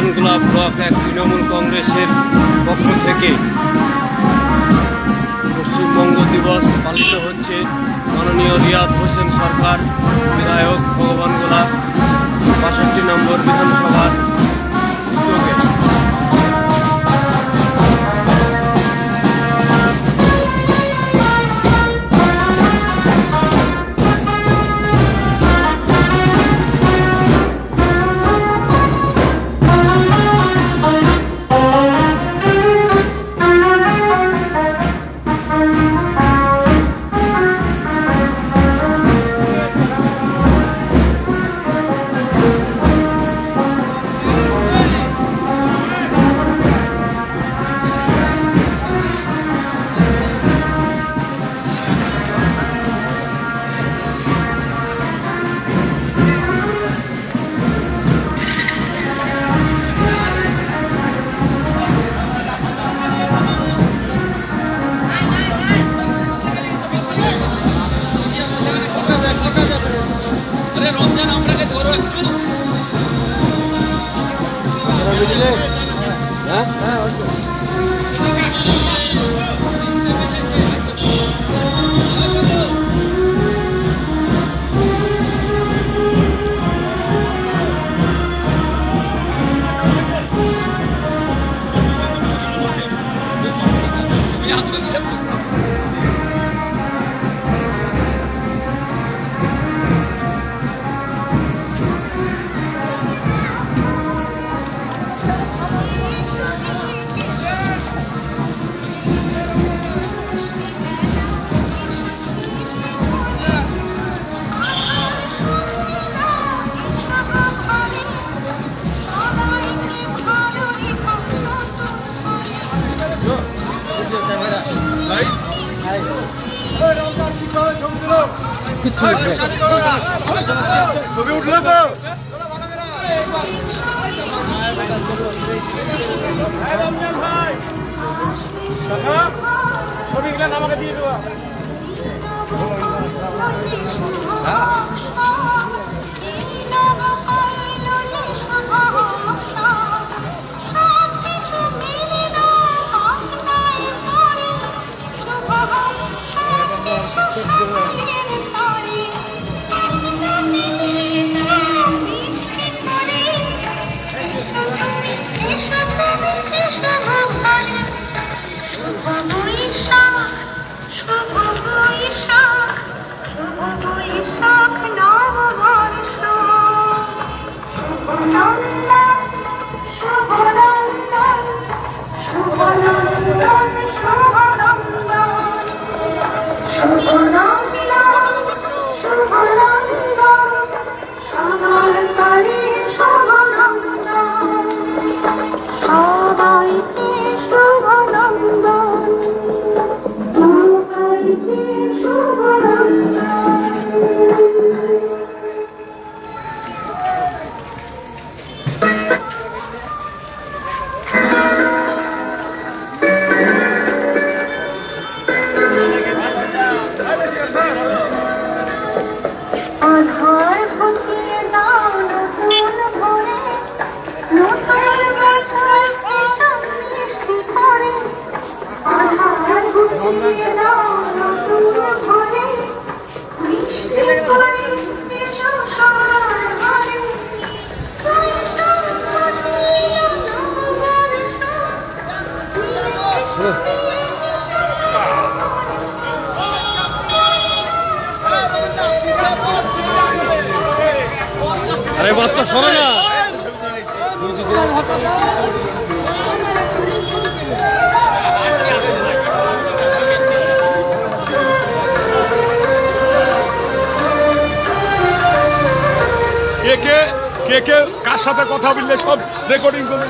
Bhagwangola block এক তৃণমূল কংগ্রেসের পক্ষ থেকে পশ্চিমবঙ্গ দিবস পালিত হচ্ছে। মাননীয় রিয়াদ হোসেন সরকার, বিধায়ক ভগবানগোলা বাষট্টি নম্বর বিধানসভার ছবি উঠল তো ছবিগুলো আমাকে দিয়ে দেওয়া আরে বাসটা সরে না। কে কে কে কে কার সাথে কথা বললে সব রেকর্ডিং করে